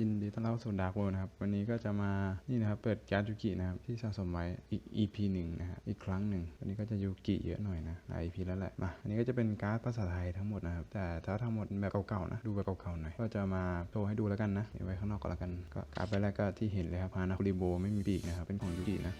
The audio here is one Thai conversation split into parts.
ยินดีต้อนรับสู่ดาร์กเวิลด์นะครับวันนี้ก็จะมานี่นะครับเปิดการ์ดยูกินะครับที่สะสมไว้อีก EP หนึ่งนะฮะอีกครั้งหนึ่งวันนี้ก็จะยูกิเยอะหน่อยนะหลาย EP แล้วแหละมาอันนี้ก็จะเป็นการ์ดภาษาไทยทั้งหมดนะครับแต่ถ้าทั้งหมดแบบเก่าๆนะดูแบบเก่าๆหน่อยก็จะมาโชว์ให้ดูแล้วกันนะเอาไว้ข้างนอกก็แล้วกันก็การ์ดไปแรกก็ที่เห็นเลยครับฮานาคุริโบไม่มีปีกนะครับเป็นของยูกินะ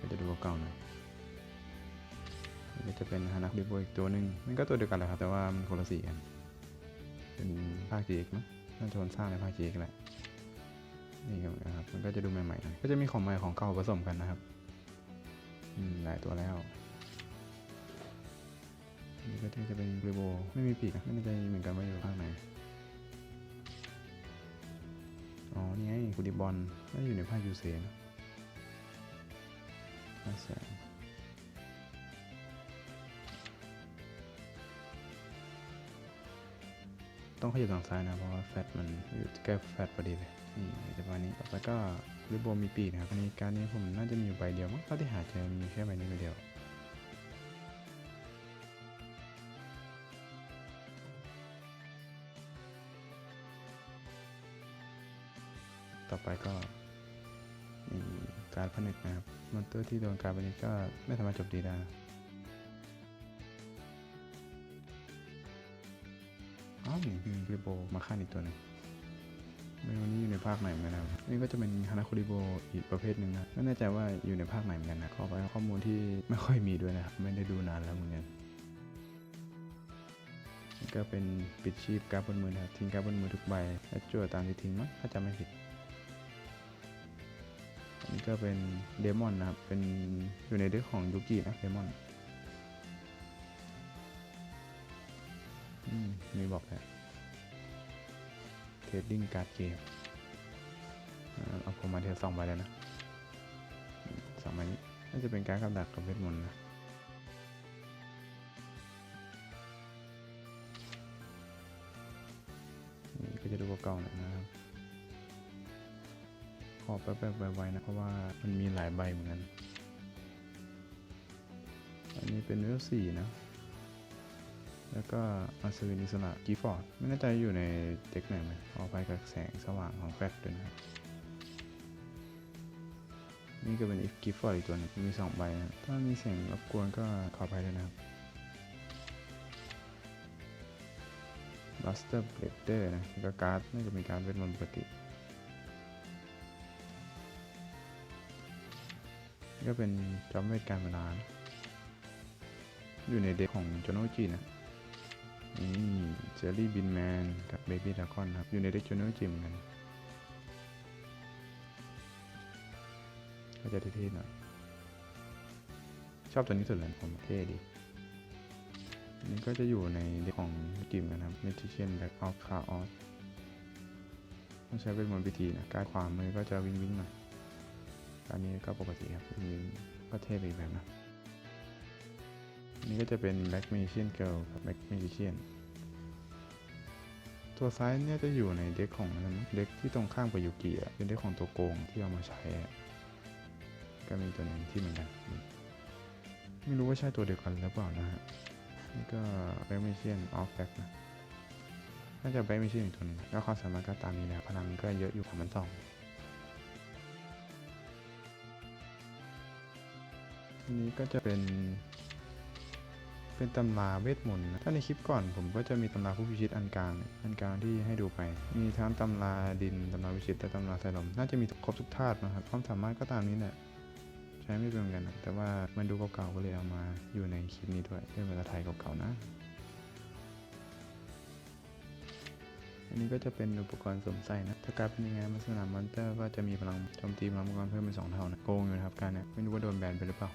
ก็จะดูเก่าๆหน่อยนี่ก็จะเป็นฮานาคุริโบอีกตัวหนึ่งมันก็ตัวเดียวกันแหละครับแต่ว่ามันคนละสีกันเป็นภาค GX มั้ง น่าจะคนสร้างในภาค GX แหละนี่ก็เหมือนกันครับ มันก็จะดูใหม่ๆน่อยก็จะมีของใหม่ของเก่าผสมกันนะครับอืมหลายตัวแล้วนี่ก็จะเป็นริโบไม่มีปีกนะไม่แน่ใจเหมือนกันว่าอยู่ภาคไหนอ๋อนี่ไงกูดิบอลน่าจะอยู่ในภาคยูเซนะห้าแส ต้องขยับทางซ้ายนะ เพราะว่าแฟตมันอยู่ใกล้แฟตพอดีเลย นี่จะประมาณนี้ต่อไปก็ริโบมีปีกนะครับนี้การนี้ผมน่าจะมีอยู่ใบเดียวมั้งเท่าที่หาเจอมีแค่ใบนี้ใบเดียวต่อไปก็มีการผนึกนะครับมอนเตอร์ที่โดนการผนึกก็ไม่สามารถจบดีได้ นะอ้าวนี่คือกริโบมาฆ่าอีกตัวหนึ่งไม่รู้นี่อยู่ในภาคไหนเหมือนกันนะนี่ก็จะเป็นฮานาคุริโบอีกประเภทหนึ่งนะไม่แน่ใจว่าอยู่ในภาคไหนเหมือนกันนะขอไปข้อมูลที่ไม่ค่อยมีด้วยนะครับไม่ได้ดูนานแล้วเหมือนกันก็เป็นปิดชีพการบนมือนะครับทิ้งการบนมือทุกใบและจั่วตามที่ทิ้งมั้งถ้าจำไม่ผิดอันนี้ก็เป็นเดมอนนะครับ เป็นอยู่ในเด็กของยูกินะเดมอนอืมมีบอกแหละ เทรดดิ้งการ์ดเกมเอาผมมาเทียบสองใบเลยนะสองใบนี้น่าจะเป็นการดกับดักกับเวทมนต์นะนี่ก็จะดูเก่าๆหน่อยนะครับขอแป๊บๆไวๆนะเพราะว่ามันมีหลายใบเหมือนกันอันนี้เป็นเวลสี่นะ แล้วก็ อัศวินอิสระกีฟอร์ดไม่แน่ใจอยู่ในเด็กไหนไหมขอไปกับแสงสว่างของแฟลชด้วยนะครับนี่ก็เป็นอีกกีฟอร์ดอีกตัวหนึงมีสองใบนะถ้ามีเสียงรบกวนก็ขอไปด้วยนะครับบัสเตอร์เบรดเดอร์นะก็การ์ดน่าจะเป็นการดเวทมนต์ปกติก็เป็นจอมเวทการเวลานะอยู่ในเด็กของโจโนจินะ นี่เจอรี่บินแมนกับเบบี้ดาคอนครับ อยู่ในเด็กจูเนอร์จิมกัน ก็จะเท่ๆหน่อย ชอบตัวนี้สุดเลยผมเท่ดีนนี้ก็จะอยู่ในเด็กของจิมกันครับ Magician Back of Chaos ต้องใช้เป็นมนต์พิธีนะการขวามือก็จะวิ่งวิ่งๆหน่อยการนี้ก็ปกติครับวิ่งก็เท่ไปอีแบบนะ นนี้ก็จะเป็น Black Magician Girl กับ Black Magician ตัวซ้ายเนี่ยจะอยู่ในเด็กของอะไรนเด็กที่ตรงข้ามกับยูกิอะเป็นเด็กของตัวโกงที่เอามาใช้ ก็มีตัวหนึงที่เหมือนกัน ไม่รู้ว่าใช่ตัวเดียวกันหรือเปล่านะฮะ นี่ก็ Black Magician Off Back นะ น่าจะ Black Magician อีกตัวนึงแล้วความสามารถก็ตามนี้นะครับพลังก็เยอะอยู่ของมันสองนนี้ก็จะเป็น เป็นตำราเวทมนต์นะถ้าในคลิปก่อนผมก็จะมีตำราผู้พิชิตอันกลางอันกลางที่ให้ดูไป มีทั้งตำราดินตำราวิชิตและตำราไซลมน่าจะมีครบทุกธาตุนะครับความสามารถก็ตามนี้แหละใช้ไม่เป็นกันนะแต่ว่ามันดูเก่าๆก็เลยเอามาอยู่ในคลิปนี้ด้วยเป็นภาษาไทยเก่าๆนะอันนี้ก็จะเป็นอุปกรณ์สวมใส่นะ ถ้ากลารดเป็นยังไงลักษณะมอนเตอร์ก็จะมีพลังโจมตีพลังมังกรเพิ่มเป็นสองเท่านะ โกงอยู่นะครับการเนี้ยไม่รู้ว่าโดนแบนไปหรือเปล่า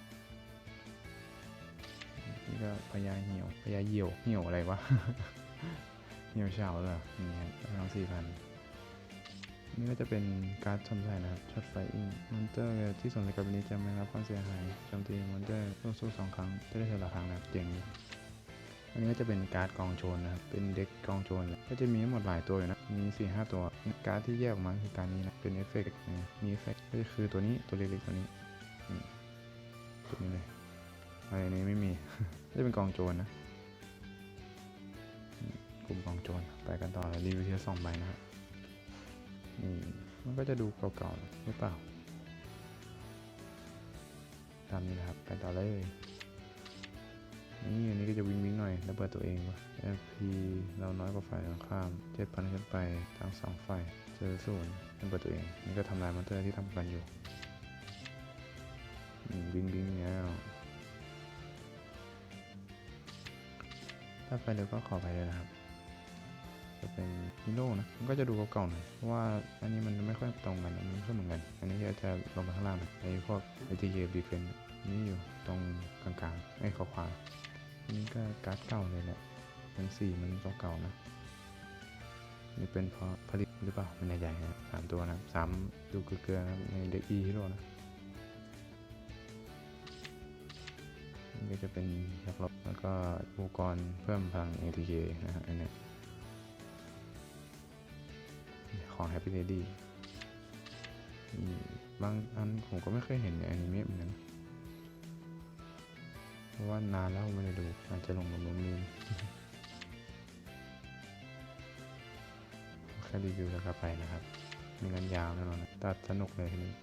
นี่ก็พญาเหี่ยวพญาเหี่ยวเหี่ยวอะไรวะ เหี่ยวเฉาเหรอนี่ครับพลังสี่พันนี่ก็จะเป็นการ์ดชมใส่นะครับช็อตไฟอิงมอนเตอร์ที่สนใจกับนี้จะไม่รับความเสียหายโจมตีมอนเตอร์ต้องสู้สองครั้งจะได้เท่าละครั้งนะครับเจ๋งอันนี้ก็จะเป็นการ์ดกองโจรนะครับ เป็นเด็กกองโจรก็จะมีหมดหลายตัวอยู่นะ มี4ี่ห้าตัว การ์ดที่แยกออกมาคือการนี้นะ เป็นเอฟเฟกต์มีเอฟเฟกต์ก็คือตัวนี้ตัวเล็กๆตัวนี้อืมตัวนี้เลย อะไรนี้ไม่มีก็จะเป็นกองโจรนะ กลุ่มกองโจรไปกันต่อรีวิวทีละสองใบนะครับนี่มันก็จะดูเก่าๆหรือเปล่าตามนี้นะครับไปต่อเลย นี่อันนี้ก็จะวิ่งวิ่งหน่อยระเบิดตัวเองวะ FP เราน้อยกว่าฝ่ายตรงข้ามเจ็ดพันขึ้นไปทั้งสองฝ่ายเจอศูนย์ระเบิดตัวเองนี่ก็ทำลายมอนเตอร์ที่ทำกันอยู่วิ่งวิ่งแล้ว ถ้าไปเร็วก็ขอไปเลยนะครับ จะเป็นฮีโร่นะ มันก็จะดูเก่าๆหน่อย เพราะว่าอันนี้มันไม่ค่อยตรงกันมันไม่ค่อยเหมือนกัน อันนี้จะลงมาข้างล่างหน่อยไอ้พวก ATK Defense นี่อยู่ตรงกลางๆไอ้ขวาๆอันนี้ก็การ์ดเก่าเลยแหละมันสี่มันเก่านะนี่เป็นเพราะผลิตหรือเปล่าไม่แน่ใจนะสามตัวนะสามดูเกลือๆนะในเด็กอีฮีโร่นะ ก็จะเป็นนักรบแล้วก็อุปกรณ์เพิ่มพลัง ATK นะฮะอันนี้ของ Happy Lady บางอันผมก็ไม่เคยเห็นในอนิเมะเหมือนกันเพราะว่านานแล้วไม่ได้ดูอาจจะลงมาลืมลืมแค่รีวิวแล้วก็ไปนะครับ ไม่งั้นยาวแน่นอนตัดสนุกเลยทีนี้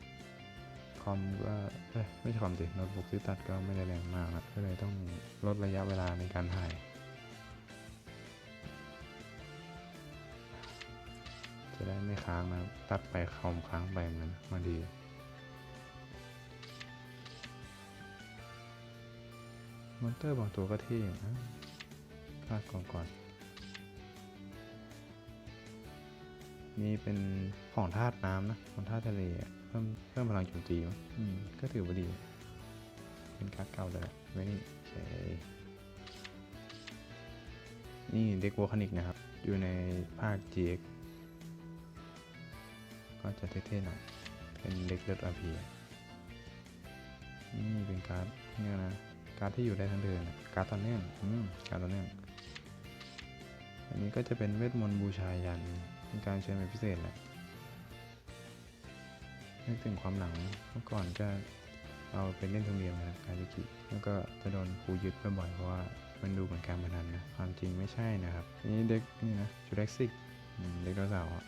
คอมก็ไม่ใช่คอมสิโน้ตบุ๊กที่ตัดก็ไม่ได้แรงมากนะก็เลยต้องลดระยะเวลาในการถ่ายจะได้ไม่ค้างนะตัดไปคอมค้างไปเหมือนกันบางทีมอนเตอร์บางตัวก็เท่อยู่นะคาดก่อนก่อน นี่เป็นของธาตุน้ำนะของธาตุทะเล เพิ่มเพิ่มพลังโจมตีมั้งอืมก็ถือว่าดี เป็นการ์ดเก่าเลยอะไว้นี่โอเคนี่เด็กวอคานิกนะครับ อยู่ในภาค GX ก็จะเท่ๆหน่อย เป็นเด็กเลือดอาพีนี่เป็นการ์ดเนี่ยนะ การ์ดที่อยู่ได้ทั้งเดือนอะการ์ดตอนเนื่องอืมการ์ดตอนเนื่อง อันนี้ก็จะเป็นเวทมนต์บูชายัน เป็นการเชิญเป็นพิเศษแหละ นึกถึงความหลังเมื่อก่อนก็เอาไปเล่นทุนเรียนนะครับการยุกิแล้วก็จะโดนครูยึดบ่อยๆเพราะว่ามันดูเหมือนการพนันนะความจริงไม่ใช่นะครับนี่เด็กนี่นะจูเล็กซิกเด็กดาวเสาร์อะ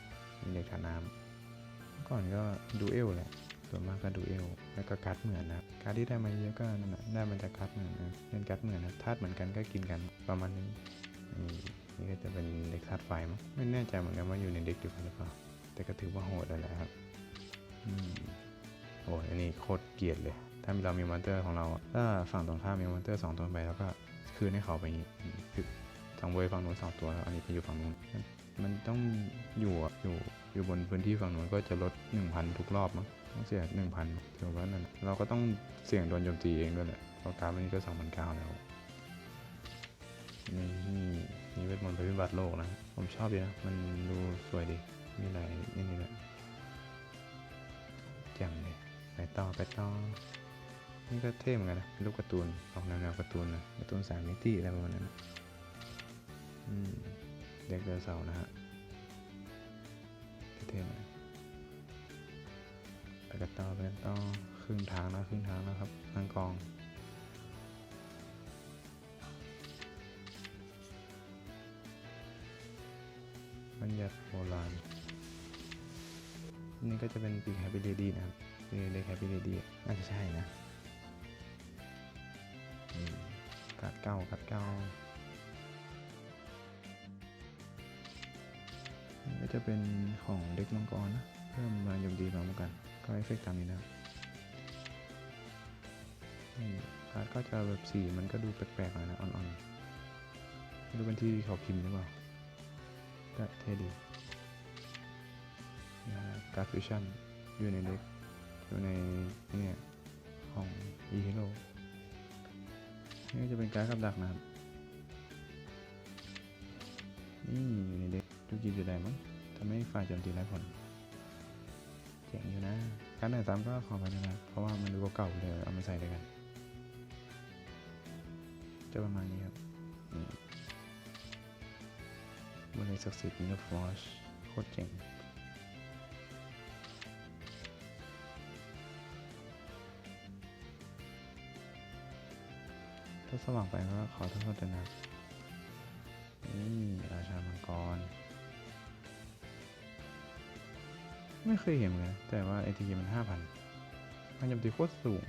เด็กฐานน้ำเมื่อก่อนก็ดูเอลแหละส่วนมากก็ดูเอลแล้วก็การ์ดเหมือนนะครับการ์ดที่ได้มาเยอะก็นั่นแหละได้มาจากการ์ดเหมือนนะเล่นการ์ดเหมือนนะธาตุเหมือนกันก็กินกันประมาณนี้นี่นี่ก็จะเป็นเด็กธาตุไฟมั้งไม่แน่ใจเหมือนกันว่าอยู่ในเด็กเดียวกันหรือเปล่าแต่ก็ถือว่าโหดแล้วแหละครับ โอ้ยอันนี้โคตรเกลียดเลย ถ้าเรามีมอนเตอร์ของเราถ้าฝั่งตรงข้ามมีมอนเตอร์สองตัวไปแล้วก็คืนให้เขาไปงี้คือทางเวยฝั่งนู้นสองตัวแล้วอันนี้ไปอยู่ฝั่งนู้นมันต้องอยู่อยู่อยู่บนพื้นที่ฝั่งนู้นก็จะลด 1,000 ทุกรอบมั้งต้องเสีย1,000ถือว่านั่นเราก็ต้องเสี่ยงโดนโจมตีเองด้วยแหละเพราะการดวันนี้ก็2,900แล้วนี่นี่นี่เวทมนต์พิบัติโลกนะ ผมชอบดีนะ มันดูสวยดี มีหลายนี่นี่แหละ จ่มเลยไปต่อไปต่อนี่ก็เท่เหมือนกันนะเป็นรูปการ์ตูนออกแนวแนวการ์ตูนนะการ์ตูนสามมิติอะไรประมาณนั้นอืมเด็กเดินเสาร์นะฮะเท่ๆหน่อยไปกันต่อไปกันต่อครึ่งทางแล้วครึ่งทางแล้วครับทางกองบัญญัติโบราณ นี่ก็จะเป็นปีกแฮปปี้เลดี้นะครับปีเล็กแฮปปี้เลดี้น่าจะใช่นะอืมกัดเก้ากัดเก้านี่ก็จะเป็นของเด็กมังกรนะเพิ่มมาโยมดีมาเหมือนกัน ก็เอฟเฟกต์ตามนี้นะการ์ดก็จะแบบสีมันก็ดูแปลกๆหน่อยนะอ่อนๆไม่รู้เป็นที่เขาพิมพ์หรือเปล่าก็เท่ดี การ์ฟิชั่นอยู่ในเด็กอยู่ในเนี่ยของ e h e r o นี่จะเป็นการดกับดักนะครับ นี่อยู่ในเด็กทุกจีจะได้มั้งทำให้ฝ่ายโจมตีไร้ผลเจ๋งอยู่นะการไหนตามก็ขอไปนะครับเพราะว่ามันดูเก่าเลยเอามาใส่ด้วยกันจะประมาณนี้ครับนี่บนในศักดิ์สิทธิ์มินฟลอชโคตรเจ๋ง ถ้าสว่างไปก็ขอโทษด้วยนะนี่ราชามังกร ไม่เคยเห็นเลย แต่ว่า ATK มันห้าพันมันจำตีโคตรสูง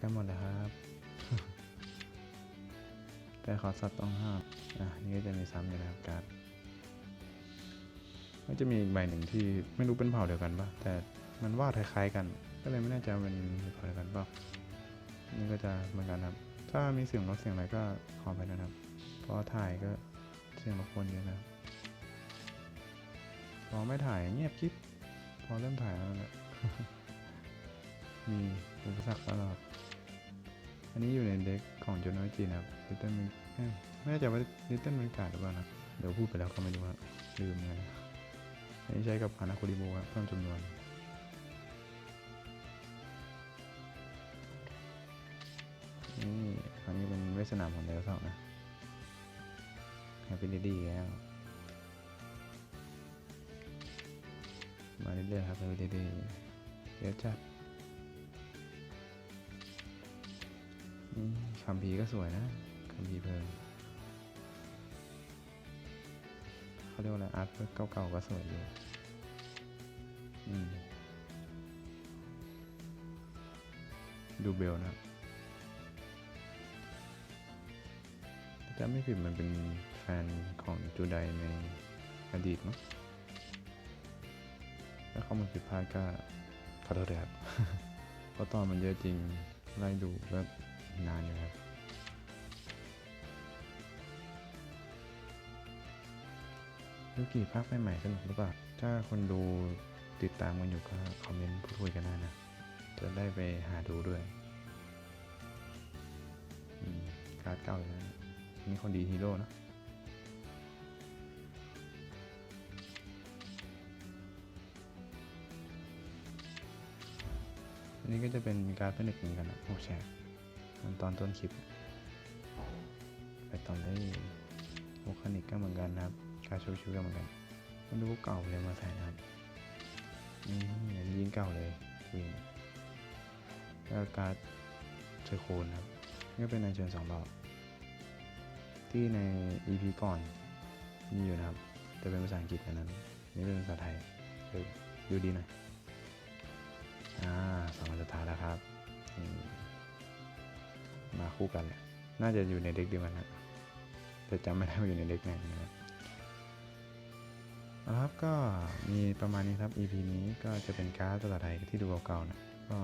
กันหมดเลยครับ แต่ขอสัตว์ต้องห้าม อะ นี่ก็จะมีซ้ำอยู่นะครับการ์ด ก็จะมีอีกใบหนึ่งที่ไม่รู้เป็นเผ่าเดียวกันปะแต่มันวาดคล้ายๆกัน ก็เลยไม่แน่ใจเป็นเผ่าเดียวกันปะนี่ก็จะเหมือนกันครับ ถ้ามีเสียงรถเสียงอะไรก็ขอไปนะครับ เพราะถ่ายก็เสียงรบกวนเยอะนะพอไม่ถ่ายเงียบกิ๊บพอเริ่มถ่ายแล้วนะมีอุปสรรคตลอดอันนี้อยู่ในเด็กของโจนอจีนะครับลิตเติ้ลไม่แน่ใจว่าลิตเติ้ลมันกาดหรือเปล่านะเดี๋ยวพูดไปแล้วก็ไม่รู้ครับลืมเลย อันนี้ใช้กับฮานาโคดิโมครับเพิ่มจำนวนนี่คราวนี้เป็นเวทสนามของเดลสองนะแฮปปี้ดีดีแล้ว มาเรื่อยๆครับแฮปปี้ดีดีเยอะจัดคัมภีร์ก็สวยนะคัมภีร์เพลิง เขาเรียกว่าอะไรอาร์ตเก่าๆก็สวยอยู่ดูเบลนะถ้าจำไม่ผิดมันเป็นแฟนของจูไดในอดีตมั้งถ้าเข้อมูลผิดพลาดก็ขอโทษด้วยครับเพราะตอนมันเยอะจริงไล่ดูก็นานอยู่ครับ ยูกิภาคใหม่ๆสนุกหรือเปล่า ถ้าคนดูติดตามกันอยู่ก็คอมเมนต์พูดคุยกันได้นะ จะได้ไปหาดูด้วยการ์ดเก่าอยู่นะนี่คนดีฮีโร่เนะอันนี้ก็จะเป็นการ์ดเป็นเด็กเหมือนกันนะโอ้แชร์มันตอนต้นคลิป ไปตอนได้โมคานิกก็เหมือนกันนะครับ การชว์ชูก็เหมือนกันมันดูเก่าเลยมาใส่นะครับนี่อันนี้ยิ่งเก่าเลยวีนแล้วการเชอโคนนะครับนี่ก็เป็นนายเชิญสองรอบที่ใน EP ก่อนมีอยู่นะครับ แต่เป็นภาษาอังกฤษอันนั้น นี่เป็นภาษาไทยดูดีหน่อยอ่าสองอันสุดท้ายแล้วครับมาคู่กันแหละน่าจะอยู่ในเด็กเดียวกันนะแต่จำไม่ได้ว่าอยู่ในเด็กไหนนะครับ นะครับก็มีประมาณนี้ครับ EP นี้ก็จะเป็นการ์ดภาษาไทยที่ดูเก่าๆนะก็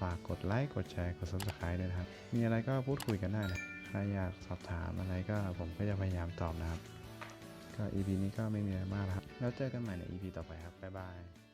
ฝากกดไลค์กดแชร์กด subscribe ด้วยนะครับ มีอะไรก็พูดคุยกันได้นะใครอยากสอบถามอะไรก็ผมก็จะพยายามตอบนะครับ ก็ EP นี้ก็ไม่มีอะไรมากครับ แล้วเจอกันใหม่ใน EP ต่อไปครับ บ๊ายบาย